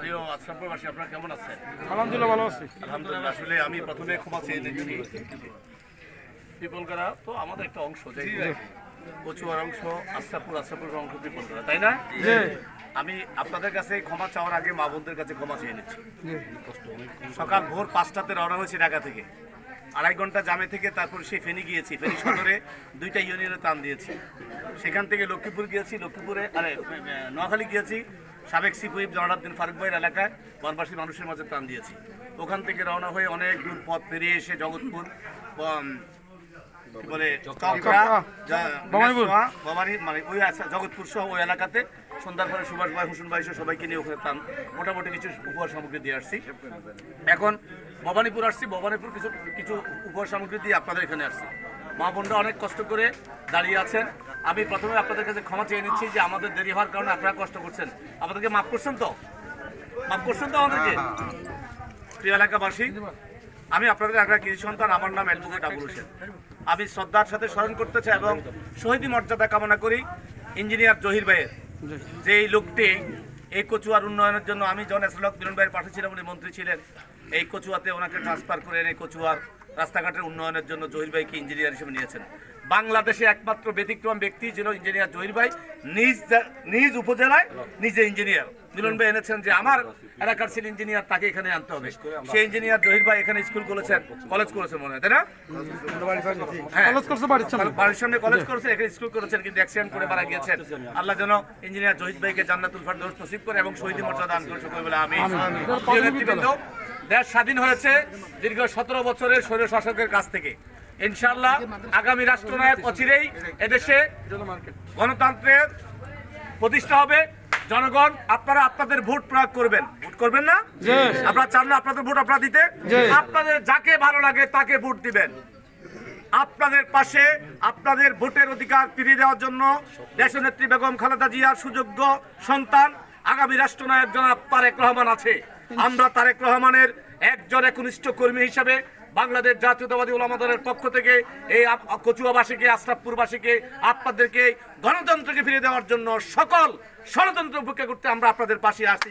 প্রিয় আপনারা কেমন আছেন? আলহামদুলিল্লাহ ভালো আছি। আলহামদুলিল্লাহ আসলে আমি প্রথমে ক্ষমা চেয়ে নিচ্ছি। তো আমাদের একটা অংশ কচুয়ার অংশ আশরাপুর অংশ তাই না? আমি আপনাদের কাছে ক্ষমা চাওয়ার আগে মা বোনদের কাছে ক্ষমা চেয়ে নিচ্ছি। সকাল ভোর পাঁচটাতে রওনা হয়েছে ঢাকা থেকে। আড়াই ঘণ্টা জামে থেকে তারপর সে ফেনি গিয়েছি। ফেনী সদরে দুইটা ইউনিয়নে টান দিয়েছি। সেখান থেকে লক্ষ্মীপুর গিয়েছি লক্ষ্মীপুরে আরে নোয়াখালী গিয়েছি। সাবেক সিপুইব জনার্দ্দিন ফারুক ভাইয়ের এলাকায় বনবাসী মানুষের মাঝে টান দিয়েছি। ওখান থেকে রওনা হয়ে অনেক দূর পথ পেরিয়ে এসে জগৎপুর বলে ভবানী মানে ওই জগৎপুর সহ ওই এলাকাতে সন্ধ্যার পরে সুভাষ ভাই হোসেন ভাই সহ সবাইকে নিয়ে ওখানে টান মোটামুটি কিছু উপহার সামগ্রী দিয়ে আসছি। এখন ভবানীপুর আসছি ভবানীপুর কিছু কিছু উপহার সামগ্রী দিয়ে আপনাদের এখানে আসছি। মা বোনরা অনেক কষ্ট করে দাঁড়িয়ে আছেন। আমি প্রথমে আপনাদের কাছে ক্ষমা চেয়ে নিচ্ছি যে আমাদের দেরি হওয়ার কারণে আপনারা কষ্ট করছেন। আমাদেরকে মাফ করছেন তো? মাফ করছেন তো আমাদেরকে? প্রিয় এলাকাবাসী আমি আপনাদের একটা কৃষি সন্তান আমার নাম অ্যাডভোকেট আবুল হোসেন। আমি শ্রদ্ধার সাথে স্মরণ করতে চাই এবং শহীদ মর্যাদা কামনা করি ইঞ্জিনিয়ার জহির ভাইয়ের। যে এই লোকটি এই কচুয়ার উন্নয়নের জন্য আমি যখন এসলক মিলন ভাইয়ের পাশে ছিলাম উনি মন্ত্রী ছিলেন। এই কচুয়াতে ওনাকে ট্রান্সফার করে এনে কচুয়ার রাস্তাঘাটের উন্নয়নের জন্য জহির ভাইকে ইঞ্জিনিয়ার হিসেবে নিয়েছেন। বাংলাদেশে একমাত্র ব্যতিক্রম ব্যক্তি ছিল ইঞ্জিনিয়ার জহির ভাই নিজ নিজ উপজেলায় নিজে ইঞ্জিনিয়ার মিলন ভাই এনেছেন যে আমার এলাকার ছিল ইঞ্জিনিয়ার তাকে এখানে আনতে হবে। সেই ইঞ্জিনিয়ার জহির ভাই এখানে স্কুল করেছেন কলেজ করেছেন মনে হয় তাই না? হ্যাঁ। বাড়ির সামনে। কলেজ করেছে এখানে স্কুল করেছেন কিন্তু অ্যাক্সিডেন্ট করে মারা গিয়েছেন। আল্লাহ যেন ইঞ্জিনিয়ার জহিদ ভাইকে জান্নাতুল ফারদৌস নসিব করে এবং শহীদ মর্যাদা দান করে সকল বলে আমি দেশ স্বাধীন হয়েছে দীর্ঘ সতেরো বছরের স্বৈর শাসকের কাছ থেকে। ইনশাআল্লাহ আগামী রাষ্ট্রনায়ক অচিরেই এদেশে গণতন্ত্রের প্রতিষ্ঠা হবে। জনগণ আপনারা আপনাদের ভোট প্রয়োগ করবেন। ভোট করবেন না? আপনারা চান না আপনাদের ভোট আপনারা দিতে? আপনাদের যাকে ভালো লাগে তাকে ভোট দিবেন। আপনাদের পাশে আপনাদের ভোটের অধিকার ফিরিয়ে দেওয়ার জন্য দেশনেত্রী বেগম খালেদা জিয়ার সুযোগ্য সন্তান আগামী রাষ্ট্রনায়ক জনাব তারেক রহমান আছে। আমরা তারেক রহমানের একজন একনিষ্ঠ কর্মী হিসাবে বাংলাদেশ জাতীয়তাবাদী ওলামা দলের পক্ষ থেকে এই কচুয়াবাসীকে আশরাফপুরবাসীকে আপনাদেরকে গণতন্ত্রকে ফিরে দেওয়ার জন্য সকল ষড়যন্ত্র উপেক্ষা করতে আমরা আপনাদের পাশে আসছি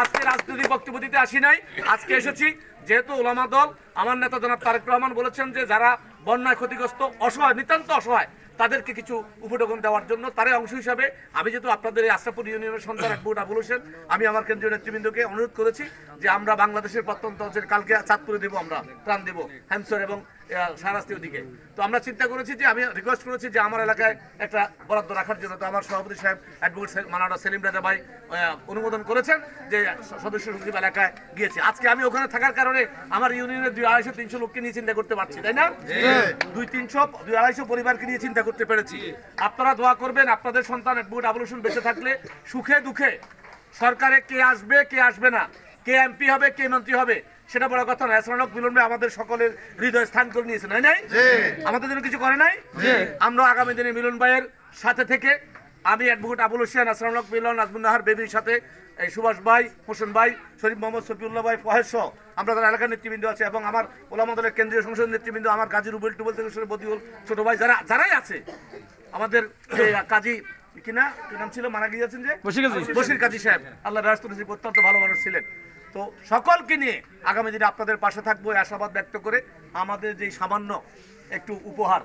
আজকে রাজনৈতিক বক্তব্য দিতে আসি নাই আজকে এসেছি যেহেতু ওলামা দল আমার নেতা জনাব তারেক রহমান বলেছেন যে যারা বন্যায় ক্ষতিগ্রস্ত অসহায় নিতান্ত অসহায় তাদেরকে কিছু উপঢৌকন দেওয়ার জন্য। তারই অংশ হিসাবে আমি যেহেতু আপনাদের এই ইউনিয়নের সন্তান একবুট আবুল হোসেন, আমি আমার কেন্দ্রীয় নেতৃবৃন্দকে অনুরোধ করেছি যে আমরা বাংলাদেশের প্রত্যন্ত অঞ্চলে কালকে চাঁদপুরে দেবো, আমরা ত্রাণ দেবো। হ্যামসর এবং সারাস্তি ওদিকে। তো আমরা চিন্তা করেছি যে আমি রিকোয়েস্ট করেছি যে আমার এলাকায় একটা বরাদ্দ রাখার জন্য। তো আমার সভাপতি সাহেব অ্যাডভোকেট মানাডা সেলিম রাজা ভাই অনুমোদন করেছেন যে সদস্য সচিব এলাকায় গিয়েছি। আজকে আমি ওখানে থাকার কারণে আমার ইউনিয়নের দুই আড়াইশো তিনশো লোককে নিয়ে চিন্তা করতে পারছি তাই না? দুই তিনশো দুই আড়াইশো পরিবারকে নিয়ে চিন্তা করতে পেরেছি। আপনারা দোয়া করবেন আপনাদের সন্তান অ্যাডভোকেট আবুল হোসেন বেঁচে থাকলে সুখে দুঃখে। সরকারে কে আসবে কে আসবে না? কে এমপি হবে কে মন্ত্রী হবে? সেটা বড় কথা নয়। মিলন ভাই আমাদের সকলের হৃদয় স্থান করে নিয়েছে নাই? নাই আমাদের জন্য কিছু করে নাই? আমরা আগামী দিনে মিলন ভাইয়ের সাথে থেকে আমি অ্যাডভোকেট আবুল হোসেন আসরানক মিলন নাহার বেবির সাথে এই সুভাষ ভাই হোসেন ভাই শরীফ মোহাম্মদ শফিউল্লাহ ভাই ফহেজ সহ আমরা তার এলাকার নেতৃবৃন্দ আছে এবং আমার ওলামা দলের কেন্দ্রীয় সংসদ নেতৃবৃন্দ আমার কাজী রুবেল টুবেল থেকে শুরু বদিউল ছোট ভাই যারা যারাই আছে আমাদের কাজী কি না কি নাম ছিল? মারা গিয়েছেন যে? বসির কাজী। সাহেব। আল্লাহ রাষ্ট্রপতি অত্যন্ত ভালো মানুষ ছিলেন। তো সকলকে নিয়ে আগামী দিনে আপনাদের পাশে থাকব আশাবাদ ব্যক্ত করে আমাদের যে সামান্য একটু উপহার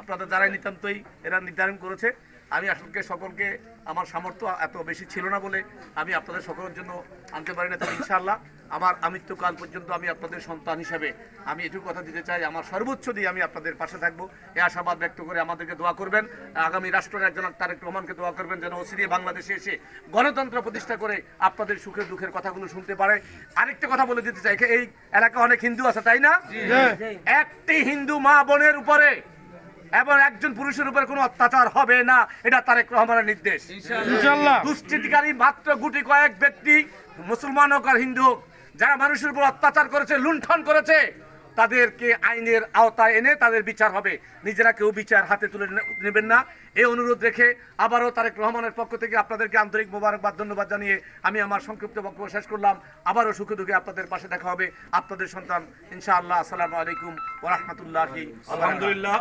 আপনাদের যারাই নিতান্তই এরা নির্ধারণ করেছে আমি আসলে সকলকে আমার সামর্থ্য এত বেশি ছিল না বলে আমি আপনাদের সকলের জন্য আনতে পারি না। তবে ইনশাআল্লাহ আমার আমৃত্যুকাল পর্যন্ত আমি আপনাদের সন্তান হিসাবে আমি এটুকু কথা দিতে চাই আমার সর্বোচ্চ দিয়ে আমি আপনাদের পাশে থাকব। এই আশাবাদ ব্যক্ত করে আমাদেরকে দোয়া করবেন। আগামী রাষ্ট্রের একজন তারেক রহমানকে দোয়া করবেন যেন অসিরিয়ে বাংলাদেশে এসে গণতন্ত্র প্রতিষ্ঠা করে আপনাদের সুখের দুঃখের কথাগুলো শুনতে পারে। আরেকটা কথা বলে দিতে চাই এই এলাকা অনেক হিন্দু আছে তাই না? একটি হিন্দু মা বোনের উপরে এবং একজন পুরুষের উপরে কোনো অত্যাচার হবে না। এটা তারেক রহমানের নির্দেশ। দুষ্কৃতিকারী মাত্র গুটি কয়েক ব্যক্তি মুসলমান হোক আর হিন্দু হোক যারা মানুষের উপর অত্যাচার করেছে লুণ্ঠন করেছে তাদেরকে আইনের আওতায় এনে তাদের বিচার হবে। নিজেরা কেউ বিচার হাতে তুলে নেবেন না। এই অনুরোধ রেখে আবারও তারেক রহমানের পক্ষ থেকে আপনাদেরকে আন্তরিক মোবারকবাদ ধন্যবাদ জানিয়ে আমি আমার সংক্ষিপ্ত বক্তব্য শেষ করলাম। আবারও সুখে দুঃখে আপনাদের পাশে দেখা হবে। আপনাদের সন্তান ইনশাআল্লাহ। আসসালামু আলাইকুম ওরহমতুল্লাহি আলহামদুলিল্লাহ।